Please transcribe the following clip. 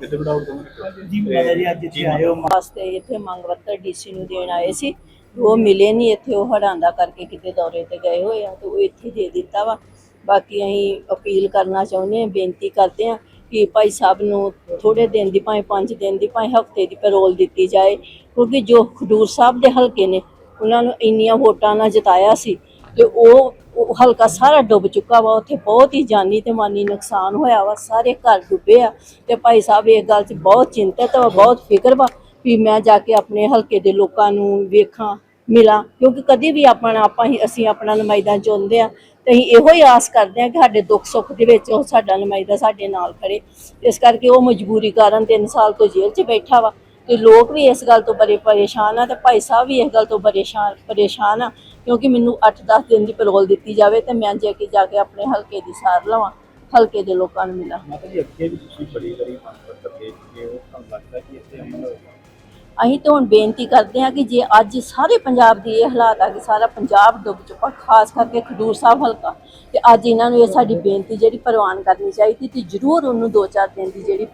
ਕਿਤੇ ਬੜਾਉ ਦੋਵੇਂ ਜੀ ਮਾਤਾ ਜੀ ਅੱਜ ਇੱਥੇ ਆਏ ਹੋ ਵਾਸਤੇ ਇੱਥੇ ਮੰਗ ਪੱਤਰ ਡੀਸੀ ਨੂੰ ਦੇਣ ਆਏ ਸੀ। ਉਹ ਮਿਲੇ ਨਹੀਂ ਇੱਥੇ ਉਹ ਹੜਾਂਦਾ ਕਰਕੇ ਕਿਤੇ ਦੌਰੇ ਤੇ ਗਏ ਹੋਏ ਆ ਤੇ ਉਹ ਇੱਥੇ ਦੇ ਦਿੱਤਾ ਵਾ। ਬਾਕੀ ਅਸੀਂ ਅਪੀਲ ਕਰਨਾ ਚਾਹੁੰਦੇ ਹਾਂ ਬੇਨਤੀ ਕਰਦੇ ਹਾਂ ਕਿ ਭਾਈ ਸਾਹਿਬ ਨੂੰ ਥੋੜੇ ਦਿਨ ਦੀ ਭਾਵੇਂ 5 ਦਿਨ ਦੀ ਭਾਵੇਂ ਹਫ਼ਤੇ ਦੀ ਪੈਰੋਲ ਦਿੱਤੀ ਜਾਏ ਕਿਉਂਕਿ ਜੋ ਖਡੂਰ ਸਾਹਿਬ ਦੇ ਹਲਕੇ ਨੇ ਉਹਨਾਂ ਨੂੰ ਇੰਨੀਆਂ ਵੋਟਾਂ ਨਾਲ ਜਿਤਾਇਆ ਸੀ ਤੇ ਉਹ ਉਹ ਹਲਕਾ ਸਾਰਾ ਡੁੱਬ ਚੁੱਕਾ ਵਾ, ਉੱਥੇ ਬਹੁਤ ਹੀ ਜਾਨੀ ਤੇ ਮਾਨੀ ਨੁਕਸਾਨ ਹੋਇਆ ਵਾ, ਸਾਰੇ ਘਰ ਡੁੱਬੇ ਆ। ਤੇ ਭਾਈ ਸਾਹਿਬ, ਇਹ ਗੱਲ 'ਚ ਬਹੁਤ ਚਿੰਤਤ ਵਾ, ਬਹੁਤ ਫਿਕਰ ਵਾ ਵੀ ਮੈਂ ਜਾ ਕੇ ਆਪਣੇ ਹਲਕੇ ਦੇ ਲੋਕਾਂ ਨੂੰ ਵੇਖਾਂ, ਮਿਲਾਂ, ਕਿਉਂਕਿ ਕਦੀ ਵੀ ਆਪਣਾ ਆਪਾਂ ਹੀ ਅਸੀਂ ਆਪਣਾ ਨੁਮਾਇੰਦਾ ਚੁਣਦੇ ਆ। ਤੇ ਅਸੀਂ ਇਹੋ ਹੀ ਆਸ ਕਰਦੇ ਆ ਕਿ ਸਾਡੇ ਦੁੱਖ ਸੁੱਖ ਦੇ ਵਿੱਚ ਉਹ ਸਾਡਾ ਨੁਮਾਇੰਦਾ ਸਾਡੇ ਨਾਲ ਖੜੇ। ਇਸ ਕਰਕੇ ਉਹ ਮਜਬੂਰੀ ਕਾਰਨ 3 ਸਾਲ ਤੋਂ ਜੇਲ੍ਹ 'ਚ ਬੈਠਾ ਵਾ। ਤੇ ਲੋਕ ਵੀ ਇਸ ਗੱਲ ਤੋਂ ਬੜੇ ਪਰੇਸ਼ਾਨ ਆ ਤੇ ਭਾਈ ਸਾਹਿਬ ਵੀ ਇਸ ਗੱਲ ਤੋਂ ਪਰੇਸ਼ਾਨ ਪਰੇਸ਼ਾਨ ਆ ਕਿਉਂਕਿ ਮੈਨੂੰ 8-10 ਦਿਨ ਦੀ ਪੈਰੋਲ ਦਿੱਤੀ ਜਾਵੇ ਤੇ ਮੈਂ ਜੇ ਕਿ ਜਾ ਕੇ ਆਪਣੇ ਹਲਕੇ ਦੀ ਸਾਰ ਲਵਾਂ ਹਲਕੇ ਦੇ ਲੋਕਾਂ ਨੂੰ ਮਿਲਾਂ। ਮਾਤਾ ਜੀ ਅੱਗੇ ਵੀ ਤੁਸੀਂ ਬੜੀ ਵਾਰੀ ਮੰਗ ਪੱਤਰ ਦੇ ਚੁੱਕੇ ਹੋ ਤੁਹਾਨੂੰ ਲੱਗਦਾ ਕਿ ਇੱਥੇ ਅਮਲ ਹੋਏਗਾ? ਅਸੀਂ ਤਾਂ ਹੁਣ ਬੇਨਤੀ ਕਰਦੇ ਹਾਂ ਕਿ ਜੇ ਅੱਜ ਸਾਰੇ ਪੰਜਾਬ ਦੀ ਇਹ ਹਾਲਾਤ ਆ ਕਿ ਸਾਰਾ ਪੰਜਾਬ ਡੁੱਬ ਚੁੱਕਾ ਖਾਸ ਕਰਕੇ ਖਡੂਰ ਸਾਹਿਬ ਹਲਕਾ ਤੇ ਅੱਜ ਇਹਨਾਂ ਨੂੰ ਇਹ ਸਾਡੀ ਬੇਨਤੀ ਜਿਹੜੀ ਪ੍ਰਵਾਨ ਕਰਨੀ ਚਾਹੀਦੀ ਤੇ ਜ਼ਰੂਰ ਉਹਨੂੰ 2-4 ਦਿਨ ਦੀ ਜਿਹੜੀ